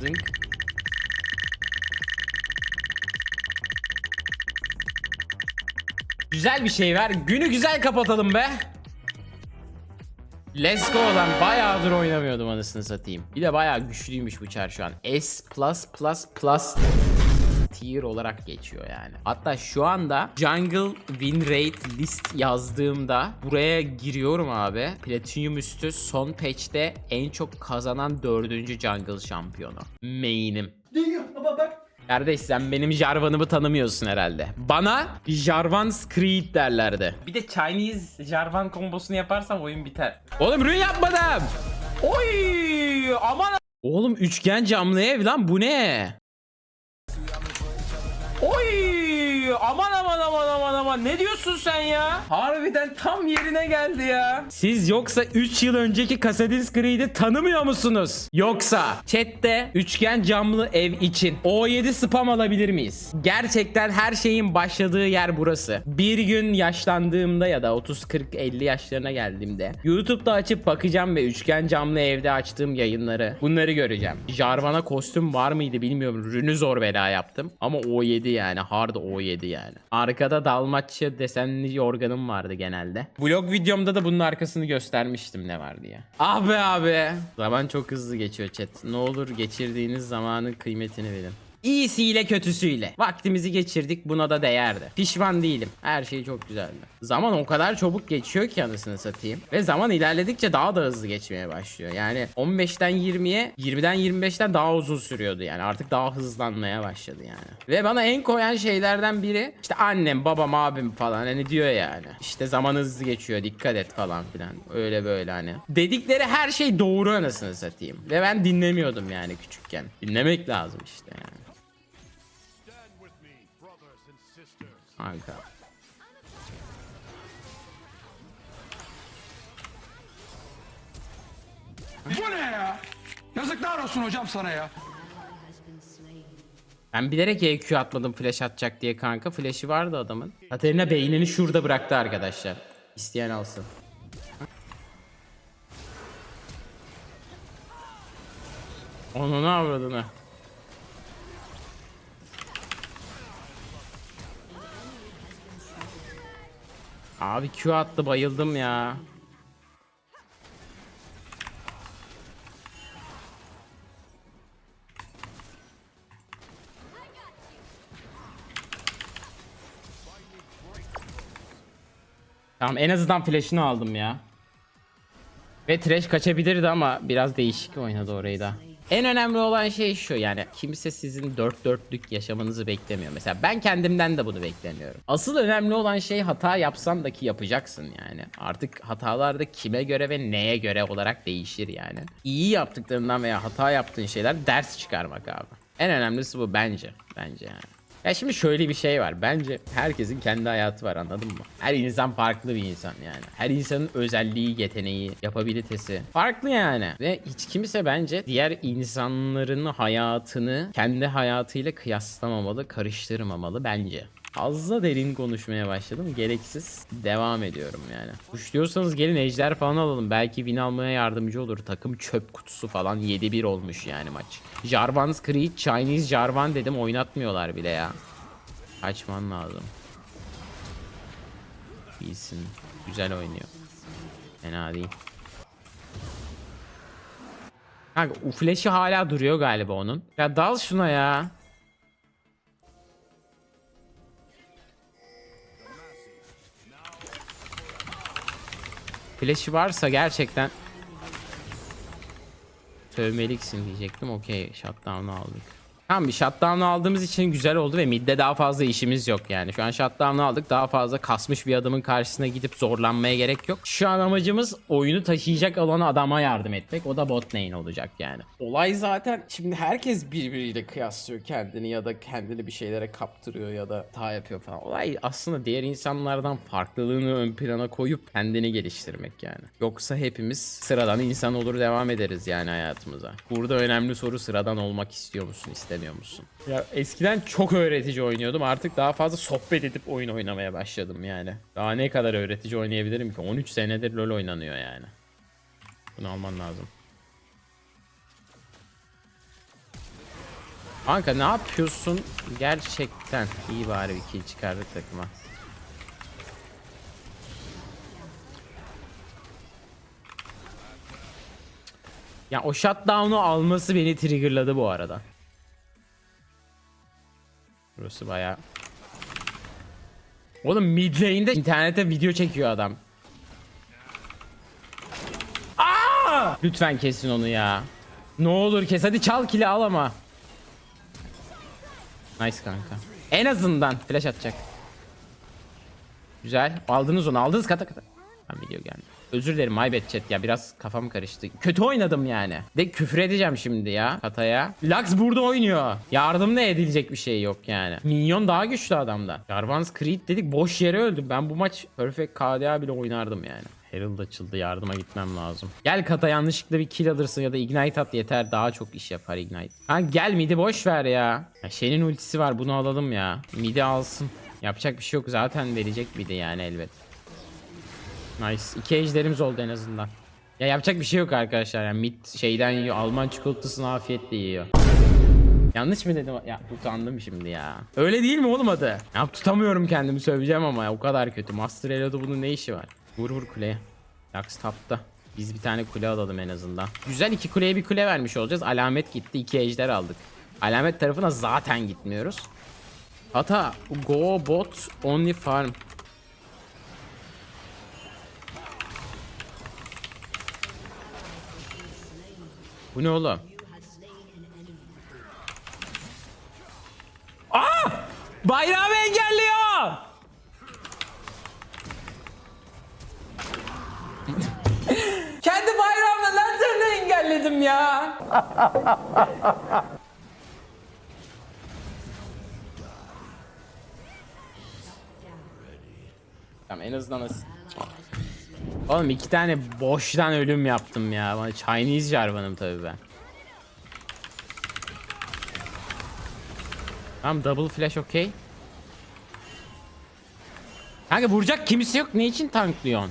Zınk. Güzel bir şey ver. Günü güzel kapatalım be. Let's go lan. Bayağıdır oynamıyordum anasını satayım. Bir de bayağı güçlüymüş bu çar şu an. S+++ tier olarak geçiyor yani. Hatta şu anda Jungle Win Rate list yazdığımda buraya giriyorum abi. Platinum üstü son patch'te en çok kazanan dördüncü jungle şampiyonu. Main'im. Kardeş sen benim Jarvan'ımı tanımıyorsun herhalde. Bana Jarvan Screed derlerdi. Bir de Chinese Jarvan kombosunu yaparsam oyun biter. Oğlum rün yapmadım. Oy aman. Oğlum üçgen camlı ev lan bu ne? Aman ne diyorsun sen ya? Harbiden tam yerine geldi ya. Siz yoksa 3 yıl önceki Cassadin's Creed'i tanımıyor musunuz? Yoksa chatte üçgen camlı ev için O7 spam alabilir miyiz? Gerçekten her şeyin başladığı yer burası. Bir gün yaşlandığımda ya da 30 40 50 yaşlarına geldiğimde YouTube'da açıp bakacağım ve üçgen camlı evde açtığım yayınları bunları göreceğim. Jarvan'a kostüm var mıydı bilmiyorum. Rünü zor bela yaptım ama O7 yani hard O7 yani. Arkada Dalmatça desenli yorganım vardı genelde. Vlog videomda da bunun arkasını göstermiştim ne var diye. Ah be abi. Zaman çok hızlı geçiyor chat. Ne olur geçirdiğiniz zamanın kıymetini bilin. İyisiyle kötüsüyle. Vaktimizi geçirdik buna da değerdi. Pişman değilim. Her şey çok güzeldi. Zaman o kadar çabuk geçiyor ki anasını satayım. Ve zaman ilerledikçe daha da hızlı geçmeye başlıyor. Yani 15'ten 20'ye 20'den 25'ten daha uzun sürüyordu yani. Artık daha hızlanmaya başladı yani. Ve bana en koyan şeylerden biri işte annem, babam, abim falan hani diyor yani. İşte zaman hızlı geçiyor dikkat et falan filan. Öyle böyle hani. Dedikleri her şey doğru anasını satayım. Ve ben dinlemiyordum yani küçükken. Dinlemek lazım işte yani. Harika. Bu ne ya? Yazıklar olsun hocam sana ya. Ben bilerek EQ atmadım flash atacak diye kanka. Flash'i vardı adamın. Katerina beynini şurada bıraktı arkadaşlar. İsteyen alsın. Onu ne avradını? Abi Q attı bayıldım ya. Tamam en azından flash'ını aldım ya. Ve trash kaçabilirdi ama biraz değişik oynadı orayı da. En önemli olan şey şu yani kimse sizin dört dörtlük yaşamanızı beklemiyor. Mesela ben kendimden de bunu beklemiyorum. Asıl önemli olan şey hata yapsan da ki yapacaksın yani. Artık hatalar da kime göre ve neye göre olarak değişir yani. İyi yaptıklarından veya hata yaptığın şeyler ders çıkarmak abi. En önemlisi bu bence. Bence yani. Ya şimdi şöyle bir şey var. Bence herkesin kendi hayatı var anladın mı? Her insan farklı bir insan yani. Her insanın özelliği, yeteneği, yapabilitesi farklı yani. Ve hiç kimse bence diğer insanların hayatını kendi hayatıyla kıyaslamamalı, karıştırmamalı bence. Fazla derin konuşmaya başladım. Gereksiz devam ediyorum yani. Kuşluyorsanız gelin ejder falan alalım. Belki win almaya yardımcı olur. Takım çöp kutusu falan 7-1 olmuş yani maç. Jarvan's Creed, Chinese Jarvan dedim oynatmıyorlar bile ya. Kaçman lazım. İyisin. Güzel oynuyor. Fena değil. Kanka flash'i hala duruyor galiba onun. Ya dal şuna ya. Flash'i varsa gerçekten Sövmeliksin diyecektim. Okey shutdown'u aldık. Tamam bir shutdown'u aldığımız için güzel oldu ve midde daha fazla işimiz yok yani. Şu an shutdown'u aldık. Daha fazla kasmış bir adamın karşısına gidip zorlanmaya gerek yok. Şu an amacımız oyunu taşıyacak olan adama yardım etmek. O da bot lane olacak yani. Olay zaten şimdi herkes birbiriyle kıyaslıyor kendini ya da kendini bir şeylere kaptırıyor ya da hata yapıyor falan. Olay aslında diğer insanlardan farklılığını ön plana koyup kendini geliştirmek yani. Yoksa hepimiz sıradan insan olur devam ederiz yani hayatımıza. Burada önemli soru sıradan olmak istiyor musun, istemiyor musun? Ya eskiden çok öğretici oynuyordum. Artık daha fazla sohbet edip oyun oynamaya başladım yani. Daha ne kadar öğretici oynayabilirim ki? 13 senedir LoL oynanıyor yani. Bunu alman lazım. Kanka ne yapıyorsun? Gerçekten iyi bari bir kill çıkardık takıma. Ya o shutdown'u alması beni triggerladı bu arada. Burası baya. Oğlum mid lane'de internete video çekiyor adam. Aa! Lütfen kesin onu ya. Ne olur kes hadi çal kili al ama. Nice kanka. En azından flash atacak. Güzel. Aldınız onu. Aldınız kata kata. Ben video geldi. Özür dilerim my bad chat ya biraz kafam karıştı. Kötü oynadım yani. De küfür edeceğim şimdi ya kataya. Lux burada oynuyor. Yardım ne edilecek bir şey yok yani. Minyon daha güçlü adamdan. Jarvan's Creed dedik boş yere öldüm. Ben bu maç Perfect KDA bile oynardım yani. Herald açıldı yardıma gitmem lazım. Gel kata yanlışlıkla bir kill alırsın ya da ignite at yeter daha çok iş yapar ignite. Ha gel midi boş ver ya. ya Shen'in ultisi var bunu alalım ya. Midi alsın. Yapacak bir şey yok zaten verecek midi yani elbet. Nice. İki ejderimiz oldu en azından. Ya yapacak bir şey yok arkadaşlar. Yani mid şeyden yiyor. Alman çikolatasını afiyetle yiyor. Yanlış mı dedim? Ya utandım şimdi ya. Öyle değil mi oğlum adı? Ya tutamıyorum kendimi söyleyeceğim ama ya, o kadar kötü. Master Elo'da bunun ne işi var? Vur vur kuleye. Lux tapta. Biz bir tane kule alalım en azından. Güzel iki kuleye bir kule vermiş olacağız. Alamet gitti. iki ejder aldık. Alamet tarafına zaten gitmiyoruz. Ata go bot only farm. Bu ne oğlum? Aa! Bayrağımı engelliyor! Kendi bayrağımla lanternı engelledim ya. tamam en azından Oğlum iki tane boştan ölüm yaptım ya. Bana Chinese Jarvan'ım tabii ben. Tamam double flash okey. Kanka vuracak kimse yok. Ne için tanklıyorsun?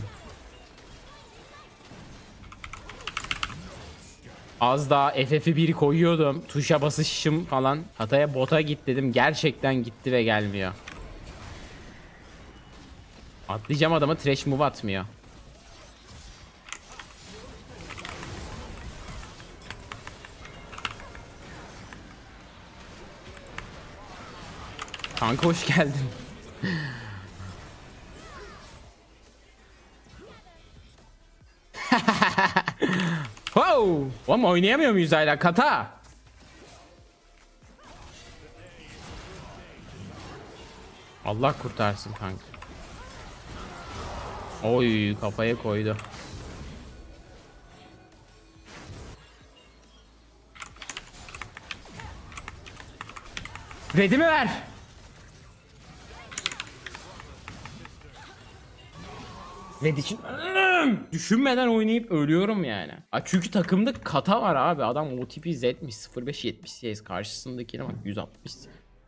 Az daha FF'i bir koyuyordum. Tuşa basışım falan. Hataya bota git dedim. Gerçekten gitti ve gelmiyor. Atlayacağım adama trash move atmıyor. Kanka hoş geldin. wow! Oğlum oynayamıyor muyuz hala? Kata! Allah kurtarsın kanka. Oy kafaya koydu. Redimi ver. Red için düşünmeden oynayıp ölüyorum yani. Ha çünkü takımda kata var abi. Adam OTP Z'miş 05 70 CS karşısındakine bak 160.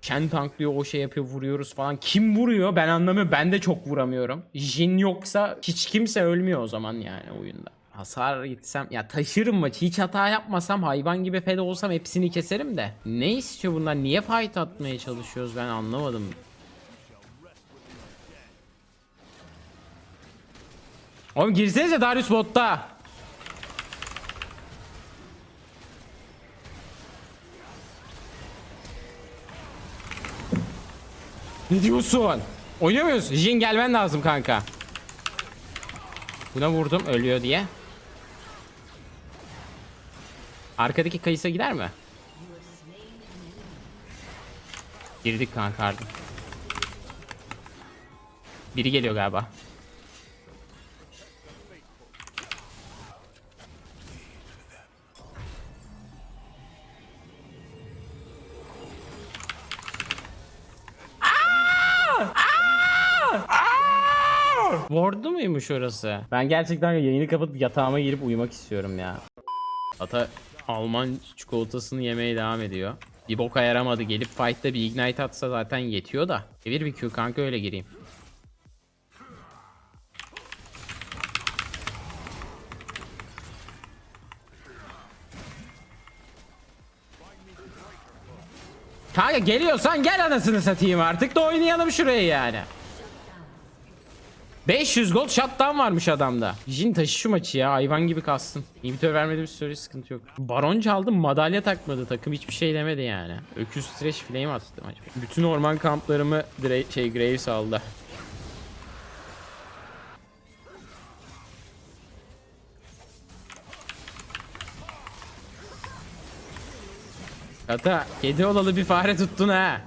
Shen tanklıyor o şey yapıyor vuruyoruz falan. Kim vuruyor ben anlamıyorum. Ben de çok vuramıyorum. Jin yoksa hiç kimse ölmüyor o zaman yani oyunda. Hasar gitsem ya taşırım maçı hiç hata yapmasam hayvan gibi fed olsam hepsini keserim de. Ne istiyor bunlar niye fight atmaya çalışıyoruz ben anlamadım. Oğlum girsenize Darius botta. Ne diyorsun? Oynamıyoruz. Jin gelmen lazım kanka. Buna vurdum ölüyor diye. Arkadaki kayısa gider mi? Girdik kanka artık. Biri geliyor galiba. Muymuş orası? Ben gerçekten yayını kapatıp yatağıma girip uyumak istiyorum ya. Ata Alman çikolatasını yemeye devam ediyor. Bir boka yaramadı. Gelip fight'ta bir ignite atsa zaten yetiyor da. Çevir bir Q kanka öyle gireyim. Kanka geliyorsan gel anasını satayım artık da oynayalım şurayı yani. 500 gold shutdown varmış adamda. Jin taşı şu maçı ya hayvan gibi kastın. İnhibitör vermediğimiz sürece sıkıntı yok. Baron çaldı madalya takmadı takım hiçbir şey demedi yani. Öküz trash flame attı maç. Bütün orman kamplarımı Dra- şey Graves aldı. Kata kedi olalı bir fare tuttun ha.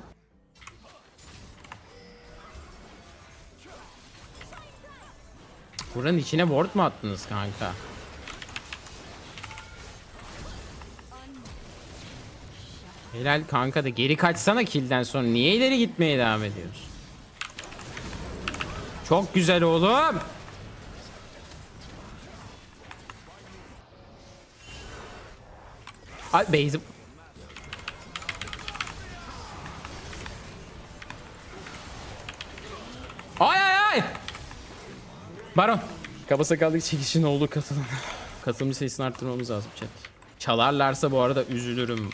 Buranın içine ward mu attınız kanka? Helal kanka da geri kaçsana killden sonra niye ileri gitmeye devam ediyorsun? Çok güzel oğlum. Ay base'im. Ay ay ay. Baron. Kaba sakallık çekişin olduğu katılım. Katılımcı sayısını arttırmamız lazım chat. Çalarlarsa bu arada üzülürüm.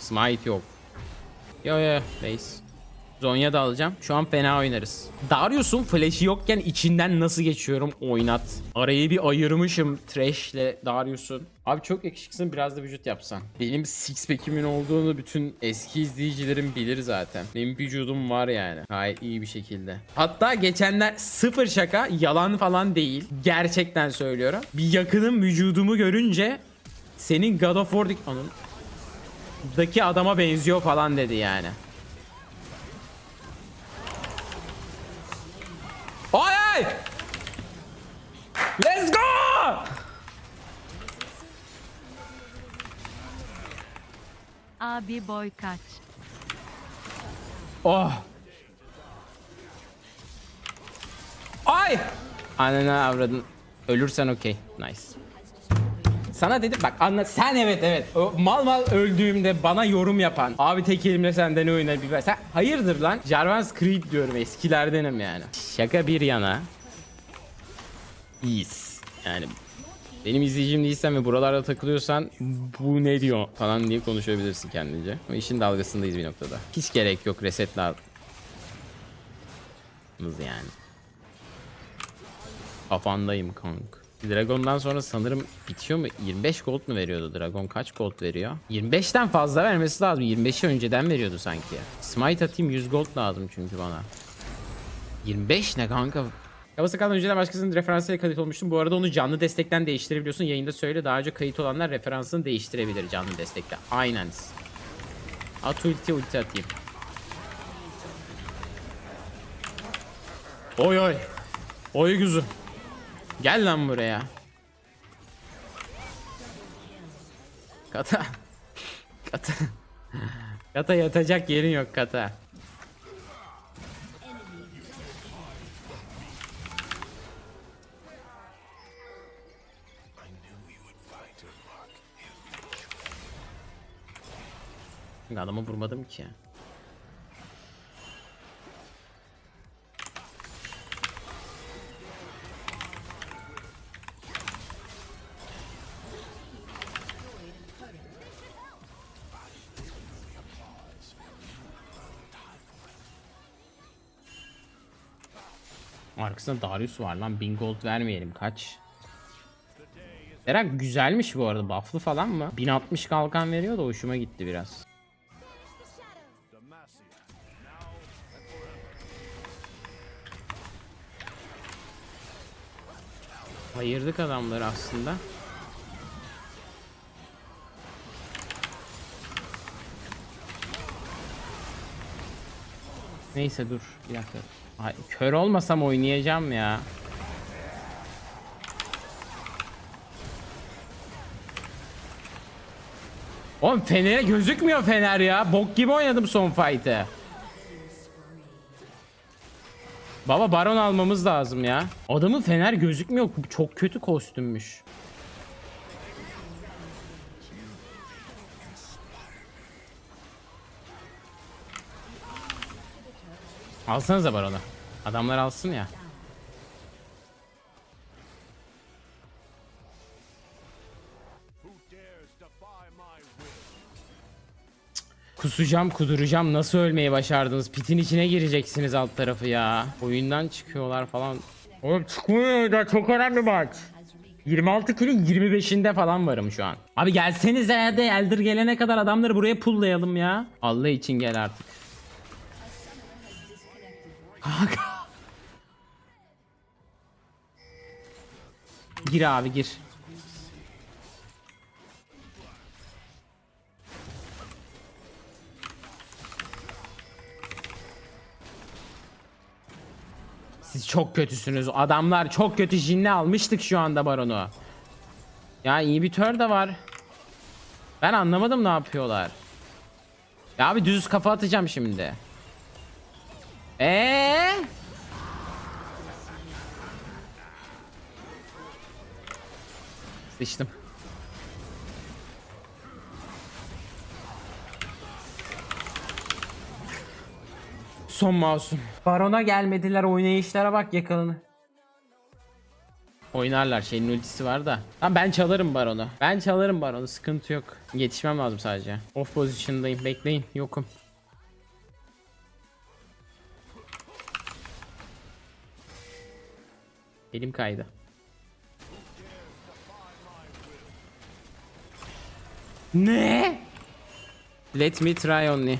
Smite yok. Yo yo base. Zonya da alacağım. Şu an fena oynarız. Darius'un flash'i yokken içinden nasıl geçiyorum oynat. Arayı bir ayırmışım Thresh'le Darius'un. Abi çok yakışıksın biraz da vücut yapsan. Benim six pack'imin olduğunu bütün eski izleyicilerim bilir zaten. Benim vücudum var yani. Gayet iyi bir şekilde. Hatta geçenler sıfır şaka yalan falan değil. Gerçekten söylüyorum. Bir yakının vücudumu görünce senin God of War'daki adama benziyor falan dedi yani. Ay! Let's go! Abi boy kaç? Oh. Ay! Ananı avradın. Ölürsen okey. Nice. Sana dedim bak anla sen evet evet. O mal mal öldüğümde bana yorum yapan abi tek elimle senden oynar bir sen hayırdır lan? Jarvan's Creed diyorum eskilerdenim yani. Şaka bir yana. İyiyiz. Yani benim izleyicim değilsen ve buralarda takılıyorsan bu ne diyor falan diye konuşabilirsin kendince. Ama işin dalgasındayız bir noktada. Hiç gerek yok reset lazım yani. Kafandayım kank Dragon'dan sonra sanırım bitiyor mu? 25 gold mu veriyordu Dragon? Kaç gold veriyor? 25'ten fazla vermesi lazım. 25'i önceden veriyordu sanki. Smite atayım 100 gold lazım çünkü bana. 25 ne kanka? Kaba sakaldan önceden başkasının referansıyla kayıt olmuştum. Bu arada onu canlı destekten değiştirebiliyorsun. Yayında söyle. Daha önce kayıt olanlar referansını değiştirebilir canlı destekte. Aynen. At ulti ulti atayım. Oy oy. Oy güzü. Gel lan buraya. Kata. Kata. Kata yatacak yerin yok kata. Adamı vurmadım ki. Arkasında Darius var lan. 1000 gold vermeyelim. Kaç? Berak güzelmiş bu arada. Buff'lı falan mı? 1060 kalkan veriyor da hoşuma gitti biraz. Ayırdık adamları aslında. Neyse dur bir dakika. Ay, kör olmasam oynayacağım ya. Oğlum Fener'e gözükmüyor Fener ya. Bok gibi oynadım son fight'ı. Baba baron almamız lazım ya. Adamın Fener gözükmüyor. Çok kötü kostümmüş. Alsanıza baronu. Adamlar alsın ya. Kusacağım kuduracağım nasıl ölmeyi başardınız? Pitin içine gireceksiniz alt tarafı ya. Oyundan çıkıyorlar falan. Oğlum çıkmıyor da çok önemli maç. 26 kilin 25'inde falan varım şu an. Abi gelsenize hadi Elder gelene kadar adamları buraya pullayalım ya. Allah için gel artık. Gir abi gir. Siz çok kötüsünüz. Adamlar çok kötü jinle almıştık şu anda baronu. Ya iyi bir tör de var. Ben anlamadım ne yapıyorlar. Ya abi düz kafa atacağım şimdi. Eee? Sıçtım. Son masum. Barona gelmediler oynayışlara bak yakalını. Oynarlar şeyin ultisi var da. Tamam ben çalarım baronu. Ben çalarım baronu sıkıntı yok. Yetişmem lazım sadece. Off pozisyondayım bekleyin yokum. Elim kaydı. Ne? Let me try only.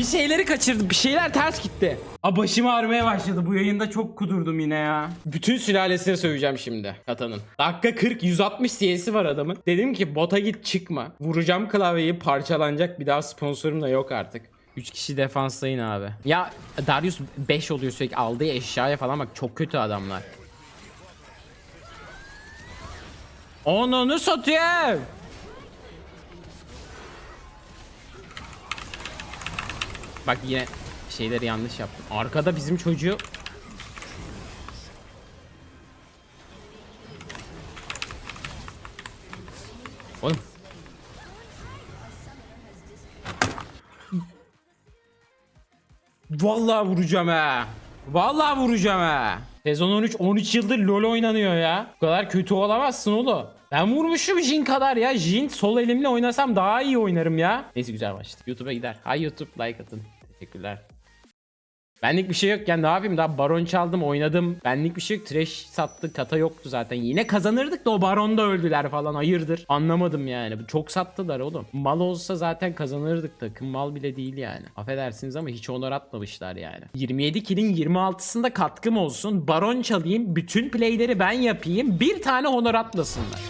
Bir şeyleri kaçırdım. Bir şeyler ters gitti. Aa başım ağrımaya başladı. Bu yayında çok kudurdum yine ya. Bütün sülalesine söveceğim şimdi Kata'nın. Dakika 40 160 CS'i var adamın. Dedim ki bota git çıkma. Vuracağım klavyeyi parçalanacak. Bir daha sponsorum da yok artık. 3 kişi defanslayın abi. Ya Darius 5 oluyor sürekli aldığı eşyaya falan bak çok kötü adamlar. Onu satayım. Bak yine şeyleri yanlış yaptım. Arkada bizim çocuğu Oğlum. Vallahi vuracağım ha. Vallahi vuracağım ha. Sezon 13 13 yıldır LoL oynanıyor ya. Bu kadar kötü olamazsın oğlum. Ben vurmuşum Jin kadar ya. Jin sol elimle oynasam daha iyi oynarım ya. Neyse güzel başladı. YouTube'a gider. Hay YouTube like atın. Teşekkürler. Benlik bir şey yok yani ne yapayım daha baron çaldım oynadım. Benlik bir şey yok trash sattı kata yoktu zaten. Yine kazanırdık da o baronda öldüler falan hayırdır. Anlamadım yani çok sattılar oğlum. Mal olsa zaten kazanırdık takım mal bile değil yani. Affedersiniz ama hiç honor atmamışlar yani. 27 kilin 26'sında katkım olsun. Baron çalayım bütün playleri ben yapayım. Bir tane honor atmasınlar.